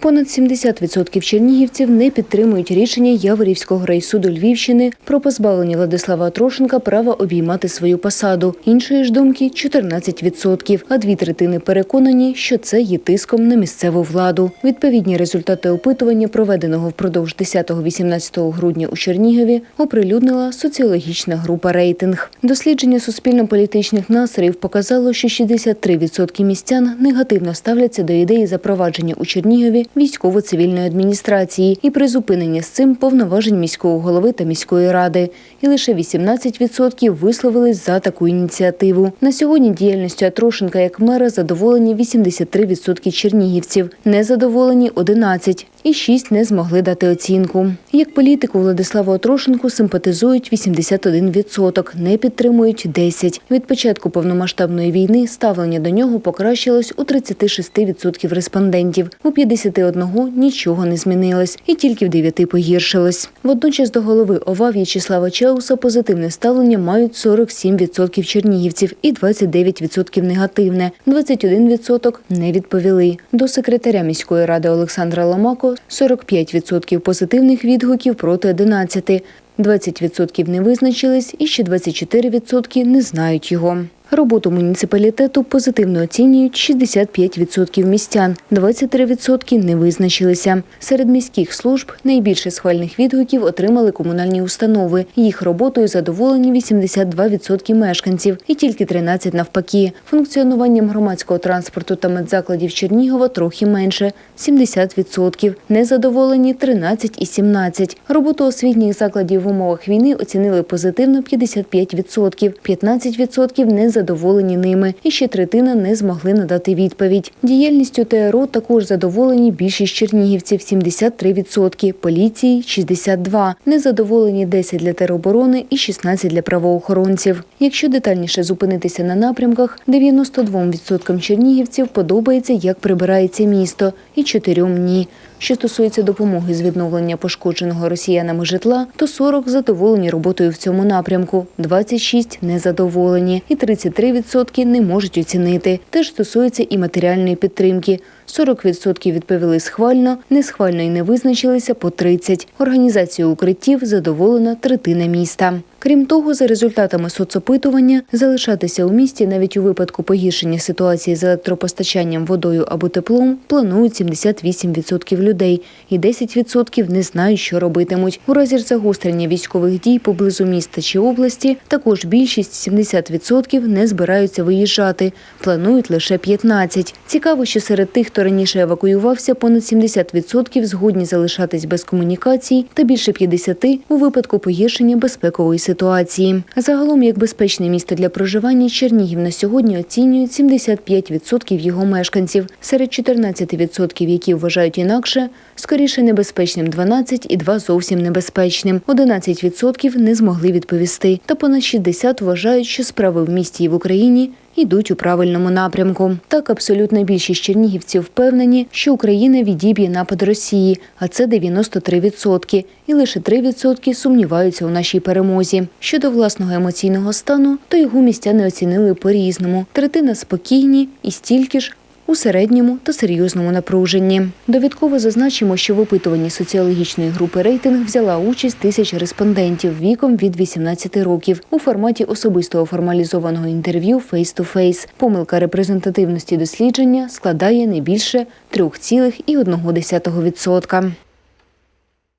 Понад 70% чернігівців не підтримують рішення Яворівського райсуду Львівщини про позбавлення Владислава Атрошенка права обіймати свою посаду. Іншої ж думки 14%, а дві третини переконані, що це є тиском на місцеву владу. Відповідні результати опитування, проведеного впродовж 10-18 грудня у Чернігові, оприлюднила соціологічна група «Рейтинг». Дослідження суспільно-політичних настроїв показало, що 63% містян негативно ставляться до ідеї запровадження у Чернігові військово-цивільної адміністрації і призупинення з цим повноважень міського голови та міської ради. І лише 18% висловились за таку ініціативу. На сьогодні діяльністю Атрошенка як мера задоволені 83% чернігівців, незадоволені 11% і 6 не змогли дати оцінку. Як політику Владиславу Атрошенку симпатизують 81%, не підтримують 10%. Від початку повномасштабної війни ставлення до нього покращилось у 36% респондентів. У 51 нічого не змінилось, і тільки в 9 погіршилось. Водночас до голови ОВА В'ячеслава Чауса позитивне ставлення мають 47% чернігівців і 29% негативне. 21% не відповіли. До секретаря міської ради Олександра Ламако 45% позитивних відгуків проти 11%. 20% не визначились і ще 24% не знають його. Роботу муніципалітету позитивно оцінюють 65% містян, 23% не визначилися. Серед міських служб найбільше схвальних відгуків отримали комунальні установи. Їх роботою задоволені 82% мешканців і тільки 13% навпаки. Функціонуванням громадського транспорту та медзакладів Чернігова трохи менше 70%. Незадоволені 13 і 17. Роботу освітніх закладів в умовах війни оцінили позитивно 55%, 15% не задоволені ними, і ще третина не змогли надати відповідь. Діяльністю ТРО також задоволені більшість чернігівців 73%, поліції 62%, незадоволені 10 для тероборони і 16 для правоохоронців. Якщо детальніше зупинитися на напрямках, 92% чернігівців подобається, як прибирається місто, і 4 – ні. Що стосується допомоги з відновлення пошкодженого росіянами житла, то 40 задоволені роботою в цьому напрямку, 26 незадоволені і 33% не можуть оцінити. Теж стосується і матеріальної підтримки. 40% відповіли схвально, несхвально і не визначилися по 30. Організацію укриттів задоволена третина міста. Крім того, за результатами соцопитування, залишатися у місті навіть у випадку погіршення ситуації з електропостачанням, водою або теплом планують 78% людей, і 10% не знають, що робитимуть. У разі загострення військових дій поблизу міста чи області також більшість 70% не збираються виїжджати. Планують лише 15%. Цікаво, що серед тих, хто раніше евакуювався, понад 70% згодні залишатись без комунікацій та більше 50% у випадку погіршення безпекової ситуації. Загалом, як безпечне місто для проживання, Чернігів на сьогодні оцінюють 75% його мешканців. Серед 14%, які вважають інакше, скоріше небезпечним 12 і 2 зовсім небезпечним. 11% не змогли відповісти. Та понад 60 вважають, що справи в місті і в Україні йдуть у правильному напрямку. Так, абсолютна більшість чернігівців впевнені, що Україна відіб'є напад Росії, а це 93%. І лише 3% сумніваються у нашій перемозі. Щодо власного емоційного стану, то його містяни оцінили по-різному. Третина спокійні і стільки ж у середньому та серйозному напруженні. Довідково зазначимо, що в опитуванні соціологічної групи рейтинг взяла участь тисяч респондентів віком від 18 років у форматі особистого формалізованого інтерв'ю фейс-ту-фейс. Помилка репрезентативності дослідження складає не більше 3,1%.